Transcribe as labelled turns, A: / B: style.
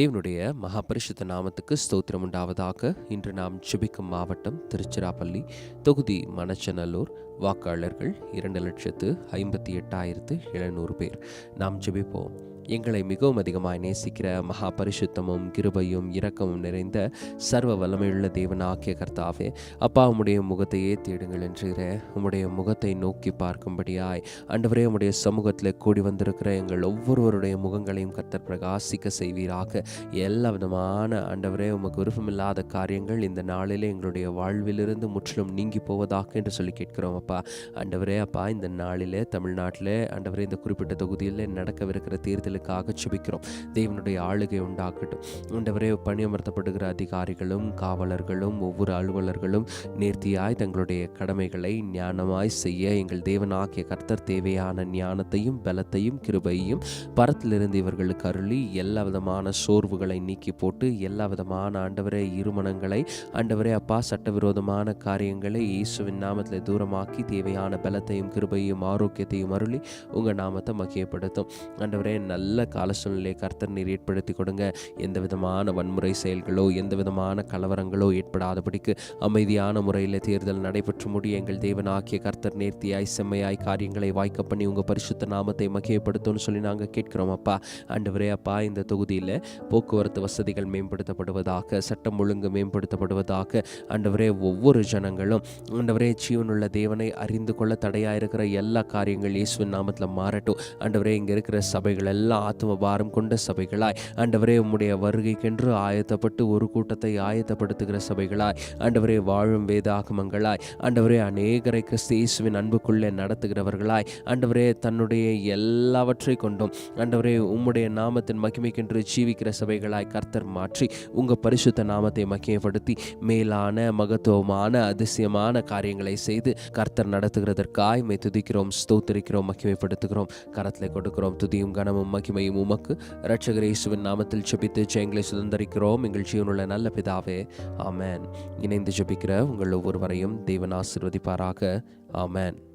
A: தேவனுடைய மகாபரிஷத்த நாமத்துக்கு ஸ்தோத்திரம் உண்டாவதாக. இன்று நாம் ஜெபிக்கும் மாவட்டம் திருச்சிராப்பள்ளி தொகுதி மணச்சநல்லூர் வாக்காளர்கள் இரண்டு லட்சத்து ஐம்பத்தி எட்டாயிரத்து எழுநூறு பேர். நாம் ஜெபிப்போம். எங்களை மிகவும் அதிகமாய் நேசிக்கிற மகா பரிசுத்தமும் கிருபையும் இரக்கமும் நிறைந்த சர்வ வல்லமையுள்ள தேவனாகிய கர்த்தாவே அப்பா உம்முடைய முகத்தையே தேடுங்கள் என்றீரே. உம்முடைய முகத்தை நோக்கி பார்க்கும்படியாய் அண்டவரே உம்முடைய சமூகத்தில் கூடி வந்திருக்கிற எங்கள் ஒவ்வொருவருடைய முகங்களையும் கர்த்தர் பிரகாசிக்க செய்வீராக. எல்லா விதமான அண்டவரே உமக்கு விருப்பமில்லாத காரியங்கள் இந்த நாளிலே எங்களுடைய வாழ்விலிருந்து முற்றிலும் நீங்கி போவதாக என்று சொல்லி கேட்கிறோம் அப்பா. அண்டவரே அப்பா இந்த நாளிலே தமிழ்நாட்டில் அண்டவரே இந்த குறிப்பிட்ட தொகுதியில் நடக்கவிருக்கிற அவர்களுக்காக சுபிக்கிறோம். தேவனுடைய ஆளுகை உண்டாக்கட்டும் ஆண்டவரே பணியமர்த்தப்படுகிற அதிகாரிகளும் காவலர்களும் ஒவ்வொரு அலுவலர்களும் நேர்த்தியாய் தங்களுடைய கடமைகளை ஞானமாய் செய்ய எங்கள் தேவனாகிய கர்த்தர் தேவையான ஞானத்தையும் பலத்தையும் கிருபையும் பரத்திலிருந்து இவர்களுக்கு அருளி எல்லா விதமான சோர்வுகளை நீக்கி போட்டு எல்லா விதமான ஆண்டவரே இருமணங்களை ஆண்டவரே அப்பா சட்டவிரோதமான காரியங்களை இயேசுவின் நாமத்தில் தூரமாக்கி தேவையான பலத்தையும் கிருபையும் ஆரோக்கியத்தையும் அருளி உங்கள் நாமத்தை மகியப்படுத்தும் ஆண்டவரே நல்ல கால சூழ்நிலையை கர்த்தர் நீர் ஏற்படுத்தி கொடுங்க. எந்த விதமான வன்முறை செயல்களோ எந்த விதமான கலவரங்களோ ஏற்படாதபடிக்கு அமைதியான முறையில் தேர்தல் நடைபெற்று முடிய எங்கள் தேவன் ஆக்கிய கர்த்தர் நேர்த்தியாய் செம்மையாய் காரியங்களை வாய்க்க பண்ணி உங்கள் பரிசுத்த நாமத்தை மகியப்படுத்தும்னு சொல்லி நாங்கள் கேட்கிறோம் அப்பா. ஆண்டவரே அப்பா இந்த தொகுதியில் போக்குவரத்து வசதிகள் மேம்படுத்தப்படுவதாக சட்டம் ஒழுங்கு மேம்படுத்தப்படுவதாக ஆண்டவரே ஒவ்வொரு ஜனங்களும் ஆண்டவரே ஜீவனுள்ள தேவனை அறிந்து கொள்ள தடையாக இருக்கிற எல்லா காரியங்கள் இயேசுவின் நாமத்தில் மாறட்டும். ஆண்டவரே இங்கே இருக்கிற சபைகள் எல்லாம் ஆத்ம பாரம் கொண்ட சபைகளாய். ஆண்டவரே உம்முடைய வருகைக்கென்று ஆயத்தப்பட்டு ஒரு கூட்டத்தை ஆயத்தப்படுத்துகிற சபைகளாய். ஆண்டவரே வாழும் வேதாகமங்களாய். ஆண்டவரே அநேகரை கிறிஸ்து இயேசுவின் அன்புக்குள்ளே நடத்துகிறவர்களாய். ஆண்டவரே தன்னுடைய எல்லாவற்றை கொண்டும். ஆண்டவரே உம்முடைய நாமத்தின் மகிமைக்கென்று ஜீவிக்கிற சபைகளாய் கர்த்தர் மாற்றி உங்கள் பரிசுத்த நாமத்தை மகிமைப்படுத்தி மேலான மகத்துவமான அதிசயமான காரியங்களை செய்து கர்த்தர் நடத்துகிறதற்காய் மை துதிக்கிறோம் ஸ்தோத்திரிக்கிறோம் மகிமைப்படுத்துகிறோம். கரத்தில் கொடுக்கிறோம் துதியும் கனமும் மகிமையும் உமக்கு. இரட்சகர் இயேசுவின் நாமத்தில் ஜெபித்து ஜெயங்களை சுதந்திரிக்கிறோம். எங்கள் ஜீவனுள்ள நல்ல பிதாவே. ஆமேன். இணைந்து ஜெபிக்கிற உங்கள் ஒவ்வொருவரையும் தேவன் ஆசிர்வதிப்பாராக. ஆமேன்.